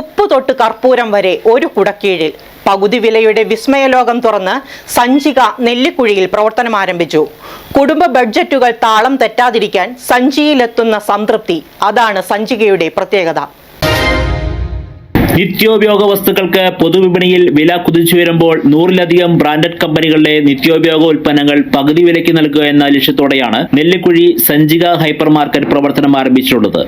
ഉപ്പ് തൊട്ട് കർപ്പൂരം വരെ ഒരു കുടക്കീഴിൽ. പകുതി വിലയുടെ വിസ്മയലോകം തുറന്ന് സഞ്ചിക നെല്ലിക്കുഴിയിൽ പ്രവർത്തനം ആരംഭിച്ചു. കുടുംബ ബഡ്ജറ്റുകൾ താളം തെറ്റാതിരിക്കാൻ സഞ്ചിയിലെത്തുന്ന സംതൃപ്തി അതാണ് സഞ്ചികയുടെ പ്രത്യേകത. നിത്യോപയോഗ വസ്തുക്കൾക്ക് പൊതുവിപണിയിൽ വില കുതിച്ചു വരുമ്പോൾ നൂറിലധികം ബ്രാൻഡഡ് കമ്പനികളുടെ നിത്യോപയോഗ ഉൽപ്പന്നങ്ങൾ പകുതി വിലയ്ക്ക് നൽകുക എന്ന ലക്ഷ്യത്തോടെയാണ് നെല്ലിക്കുഴി സഞ്ചിക ഹൈപ്പർ മാർക്കറ്റ് പ്രവർത്തനം ആരംഭിച്ചിട്ടുള്ളത്.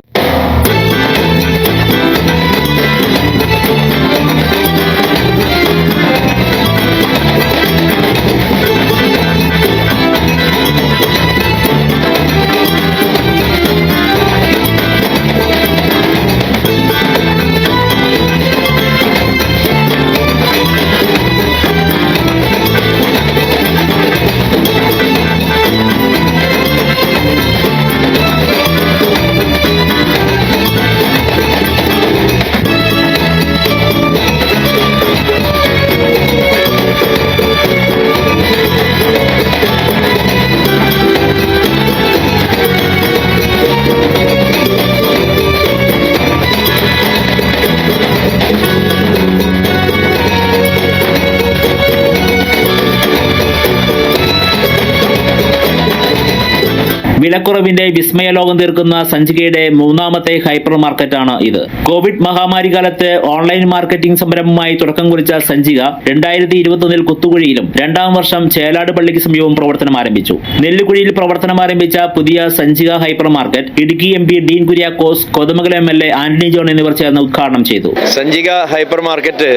വിലക്കുറവിന്റെ വിസ്മയലോകം തീർക്കുന്ന സഞ്ചികയുടെ മൂന്നാമത്തെ ഹൈപ്പർ മാർക്കറ്റാണ് ഇത്. കോവിഡ് മഹാമാരി കാലത്ത് ഓൺലൈൻ മാർക്കറ്റിംഗ് സംരംഭമായി തുടക്കം കുറിച്ച സഞ്ചിക രണ്ടായിരത്തി ഇരുപത്തൊന്നിൽ കുത്തുകുഴിയിലും രണ്ടാം വർഷം ചേലാട് പള്ളിക്ക് സമീപം പ്രവർത്തനം ആരംഭിച്ചു. നെല്ലുകുഴിയിൽ പ്രവർത്തനം ആരംഭിച്ച പുതിയ Sanchika hyper market Idukki M P Dean Kuriakose Kothamangalam M L A Antony John എന്നിവർ ചേർന്ന് ഉദ്ഘാടനം ചെയ്തു. സഞ്ചിക ഹൈപ്പർ മാർക്കറ്റ്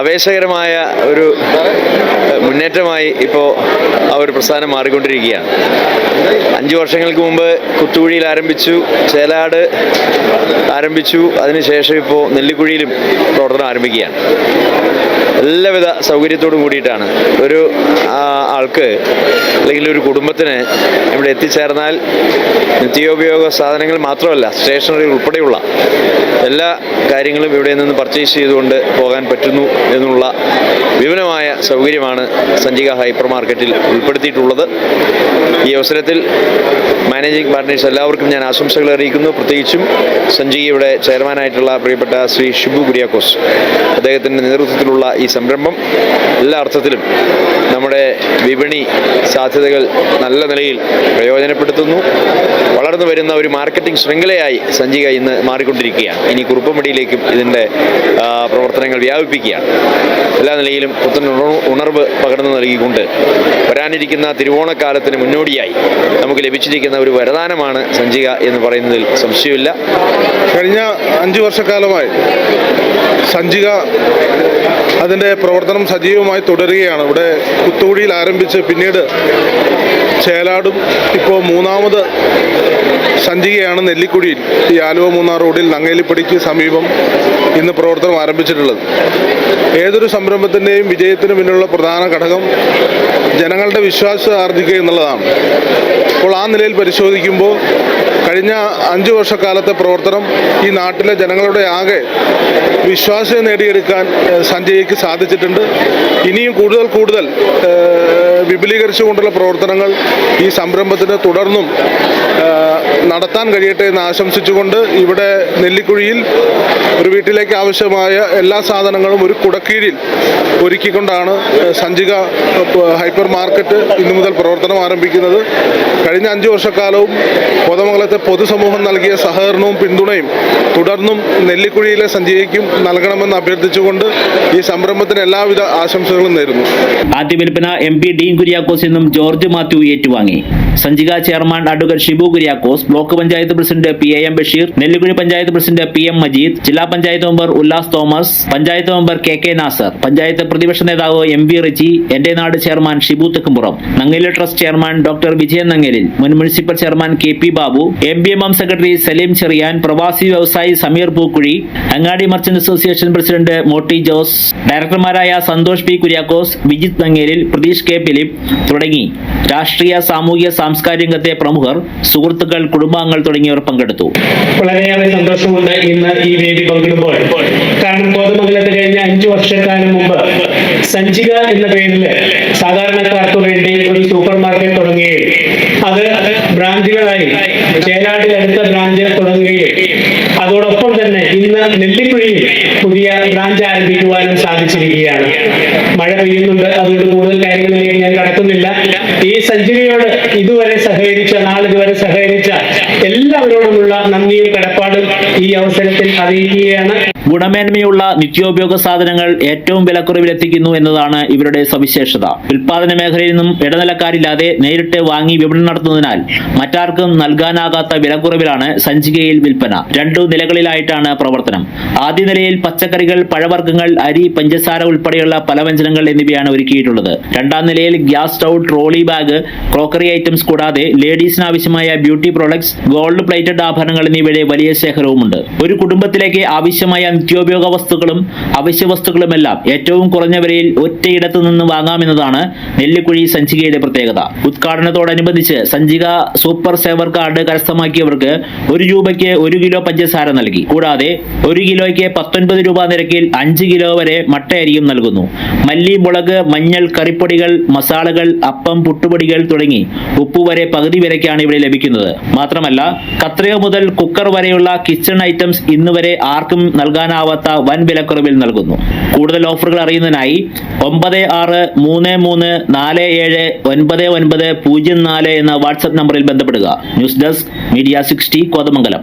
ആവേശകരമായ ഒരു മുന്നേറ്റമായി ഇപ്പോൾ ആ ഒരു പ്രസ്ഥാനം മാറിക്കൊണ്ടിരിക്കുകയാണ്. അഞ്ച് വർഷങ്ങൾക്ക് മുമ്പ് കുത്തുകുഴിയിൽ ആരംഭിച്ചു ചേലാട് ആരംഭിച്ചു അതിനുശേഷം ഇപ്പോൾ നെല്ലിക്കുഴിയിലും പ്രവർത്തനം ആരംഭിക്കുകയാണ്. എല്ലാവിധ സൗകര്യത്തോടും കൂടിയിട്ടാണ് ഒരു ആൾക്ക് അല്ലെങ്കിൽ ഒരു കുടുംബത്തിന് ഇവിടെ എത്തിച്ചേർന്നാൽ നിത്യോപയോഗ സാധനങ്ങൾ മാത്രമല്ല സ്റ്റേഷനറി ഉൾപ്പെടെയുള്ള എല്ലാ കാര്യങ്ങളും ഇവിടെ നിന്ന് പർച്ചേസ് ചെയ്തുകൊണ്ട് പോകാൻ പറ്റുന്നു എന്നുള്ള വിപുലമായ സൗകര്യമാണ് സഞ്ചിക ഹൈപ്പർ മാർക്കറ്റിൽ ഉൾപ്പെടുത്തിയിട്ടുള്ളത്. ഈ അവസരത്തിൽ മാനേജിംഗ് പാർട്ട്നേഴ്സ് എല്ലാവർക്കും ഞാൻ ആശംസകൾ അറിയിക്കുന്നു. പ്രത്യേകിച്ചും സഞ്ചികയുടെ ചെയർമാനായിട്ടുള്ള പ്രിയപ്പെട്ട ശ്രീ ഷിബു കുര്യാക്കോസ്. അദ്ദേഹത്തിന്റെ നേതൃത്വത്തിലുള്ള ഈ സംരംഭം എല്ലാ അർത്ഥത്തിലും നമ്മുടെ വിപണി സാധ്യതകൾ നല്ല നിലയിൽ പ്രയോജനപ്പെടുത്തുന്നു. വളർന്നു വരുന്ന ഒരു മാർക്കറ്റിംഗ് ശൃംഖലയായി സഞ്ചിക ഇന്ന് മാറിക്കൊണ്ടിരിക്കുകയാണ്. ഇനി കുറുപ്പമടിയിലേക്കും ഇതിന്റെ പ്രവർത്തനങ്ങൾ വ്യാപിപ്പിക്കുകയാണ്. എല്ലാ നിലയിലും പുത്തൻ ഉണർവ് പകർന്നു നൽകിക്കൊണ്ട് വരാനിരിക്കുന്ന തിരുവോണക്കാലത്തിന് മുന്നോടിയായി നമുക്ക് ലഭിച്ചിരിക്കുന്ന ഒരു വരദാനമാണ് സഞ്ചിക എന്ന് പറയുന്നതിൽ സംശയമില്ല. കഴിഞ്ഞ അഞ്ച് വർഷക്കാലമായി സഞ്ചിക അതിന്റെ പ്രവർത്തനം സജീവമായി തുടരുകയാണ്. ഇവിടെ കുത്തുകുഴിയിൽ ആരംഭിച്ച് പിന്നീട് ചേലാടും. ഇപ്പോൾ മൂന്നാമത് സഞ്ചികയാണ് നെല്ലിക്കുഴിയിൽ. ഈ ആലുവ മൂന്നാർ റോഡിൽ നങ്ങേലിപ്പടിക്ക് സമീപം ഇന്ന് പ്രവർത്തനം ആരംഭിച്ചിട്ടുള്ളത്. ഏതൊരു സംരംഭത്തിന്റെയും വിജയത്തിന് പിന്നിലുള്ള പ്രധാന ഘടകം ജനങ്ങളുടെ വിശ്വാസം ആർജിക്കുക എന്നുള്ളതാണ്. അപ്പോൾ ആ നിലയിൽ പരിശോധിക്കുമ്പോൾ കഴിഞ്ഞ അഞ്ച് വർഷക്കാലത്തെ പ്രവർത്തനം ഈ നാട്ടിലെ ജനങ്ങളുടെ ആകെ വിശ്വാസം നേടിയെടുക്കാൻ സഞ്ജയ്ക്ക് സാധിച്ചിട്ടുണ്ട്. ഇനിയും കൂടുതൽ കൂടുതൽ വിപുലീകരിച്ചുകൊണ്ടുള്ള പ്രവർത്തനങ്ങൾ ഈ സംരംഭത്തിന് തുടർന്നും നടത്താൻ കഴിയട്ടെ എന്ന് ആശംസിച്ചുകൊണ്ട് ഇവിടെ നെല്ലിക്കുഴിയിൽ ഒരു വീട്ടിലേക്ക് ആവശ്യമായ എല്ലാ സാധനങ്ങളും ഒരു കുടക്കീഴിൽ ഒരുക്കിക്കൊണ്ടാണ് സഞ്ചിക ഹൈപ്പർ മാർക്കറ്റ് ഇന്നു മുതൽ പ്രവർത്തനം ആരംഭിക്കുന്നത്. കഴിഞ്ഞ അഞ്ച് വർഷക്കാലവും കോതമംഗലത്തെ പൊതുസമൂഹം നൽകിയ സഹകരണവും പിന്തുണയും തുടർന്നും നെല്ലിക്കുഴിയിലെ സഞ്ചികയ്ക്കും നൽകണമെന്ന് അഭ്യർത്ഥിച്ചുകൊണ്ട് ഈ സംരംഭത്തിന് എല്ലാവിധ ആശംസകളും നേരുന്നു. ആദ്യ വിൽപ്പന എം പി ഡീൻ കുര്യാക്കോസ് എന്നും ജോർജ് മാത്യു ഏറ്റുവാങ്ങി. സഞ്ചിക chairman advocate Shibu Kuriakose block panchayat president P A M Basheer Nellikuzhi panchayat president P M Majeed ജില്ലാ panchayat member Ullas Thomas panchayat member K K Nasar panchayat പ്രതിപക്ഷ നേതാവ് എം വി റിജി എന്റെ നാട് chairman Shibu Thekkumpuram Nangeli trust chairman doctor Vijayan Nangelil മുൻ municipal chairman K P Babu M B M M secretary Saleem Cheriyan പ്രവാസി വ്യവസായി സമീർ പൂക്കുഴി അങ്ങാടി merchant association president Motty Jose ഡയറക്ടർമാരായ Santhosh P Kuriakose Vijith Nangelil Pratheesh K Philip തുടങ്ങി. രാഷ്ട്രീയ സാമൂഹിക സാംസ്കാരിക രംഗത്തെ പ്രമുഖർ സുഹൃത്തുക്കൾ കുടുംബാംഗങ്ങൾ തുടങ്ങിയവർ പങ്കെടുത്തു. വളരെയേറെ സന്തോഷമുണ്ട് ഇന്ന് ഈ വേദി പങ്കിടുമ്പോൾ. കാരണം കോതമംഗലത്ത് കഴിഞ്ഞ അഞ്ചു വർഷക്കാലം മുമ്പ് സഞ്ചിക എന്ന പേരിൽ സാധാരണക്കാർക്ക് വേണ്ടി ഒരു സൂപ്പർ മാർക്കറ്റ് തുടങ്ങുകയും അത് ബ്രാഞ്ചുകളായി ചേലാട്ടിൽ അടുത്ത ബ്രാഞ്ച് തുടങ്ങുകയും അതോടൊപ്പം തന്നെ ഇന്ന് നെല്ലിക്കുഴിയിൽ പുതിയ ബ്രാഞ്ച് ആരംഭിക്കുവാനും സാധിച്ചിരിക്കുകയാണ്. മഴ പെയ്യുന്നുണ്ട് അതുകൊണ്ട് കൂടുതൽ കാര്യങ്ങളിലേക്ക് ഞാൻ കടക്കുന്നില്ല. ഈ സഞ്ചികയോട് ഗുണമേന്മയുള്ള നിത്യോപയോഗ സാധനങ്ങൾ ഏറ്റവും വിലക്കുറവിൽ എത്തിക്കുന്നു എന്നതാണ് ഇവരുടെ സവിശേഷത. ഉൽപാദന മേഖലയിൽ നിന്നും ഇടനിലക്കാരില്ലാതെ നേരിട്ട് വാങ്ങി വിപണനം നടത്തുന്നതിനാൽ മറ്റാർക്കും നൽകാനാകാത്ത വിലക്കുറവിലാണ് സഞ്ചികയിൽ വിൽപ്പന. രണ്ടു നിലകളിലായിട്ടാണ് പ്രവർത്തനം. ആദ്യ നിലയിൽ പച്ചക്കറികൾ പഴവർഗങ്ങൾ അരി പഞ്ചസാര ഉൾപ്പെടെയുള്ള പലവ്യഞ്ജനങ്ങൾ എന്നിവയാണ് ഒരുക്കിയിട്ടുള്ളത്. രണ്ടാം നിലയിൽ gas stove trolley bag crockery items കൂടാതെ ലേഡീസിന് ആവശ്യമായ ബ്യൂട്ടി പ്രോഡക്ട്സ് ഗോൾഡ് പ്ലേറ്റഡ് ആഭരണങ്ങൾ എന്നിവയുടെ വലിയ ശേഖരവുമുണ്ട്. ഒരു കുടുംബത്തിലേക്ക് ആവശ്യമായ നിത്യോപയോഗ വസ്തുക്കളും അവശ്യ വസ്തുക്കളുമെല്ലാം ഏറ്റവും കുറഞ്ഞ വിലയിൽ ഒറ്റയിടത്ത് നിന്ന് വാങ്ങാമെന്നതാണ് നെല്ലിക്കുഴി സഞ്ചികയുടെ പ്രത്യേകത. ഉദ്ഘാടനത്തോടനുബന്ധിച്ച് സഞ്ചിക സൂപ്പർ സേവർ കാർഡ് കരസ്ഥമാക്കിയവർക്ക് ഒരു രൂപയ്ക്ക് ഒരു കിലോ പഞ്ചസാര നൽകി. കൂടാതെ ഒരു കിലോയ്ക്ക് പത്തൊൻപത് രൂപ നിരക്കിൽ അഞ്ച് കിലോ വരെ മട്ടയരിയും നൽകുന്നു. മല്ലി മുളക് മഞ്ഞൾ കറിപ്പൊടികൾ മസാലകൾ അപ്പം പുട്ടുപൊടികൾ തുടങ്ങി ഉപ്പ് വരെ പകുതി വിലയ്ക്കാണ് ഇവിടെ ലഭിക്കുന്നത്. മാത്രമല്ല കത്രിക മുതൽ കുക്കർ വരെയുള്ള കിച്ചൺ ഐറ്റംസ് ഇന്ന് ആർക്കും ആർക്കും നൽകാനാവാത്ത വൻ വിലക്കുറവിൽ നൽകുന്നു. കൂടുതൽ ഓഫറുകൾ അറിയുന്നതിനായി ഒമ്പത് ആറ് മൂന്ന് മൂന്ന് നാല് ഏഴ് ഒൻപത് ഒൻപത് പൂജ്യം നാല് എന്ന വാട്സപ്പ് നമ്പറിൽ ബന്ധപ്പെടുക. News desk media sixty Kothamangalam.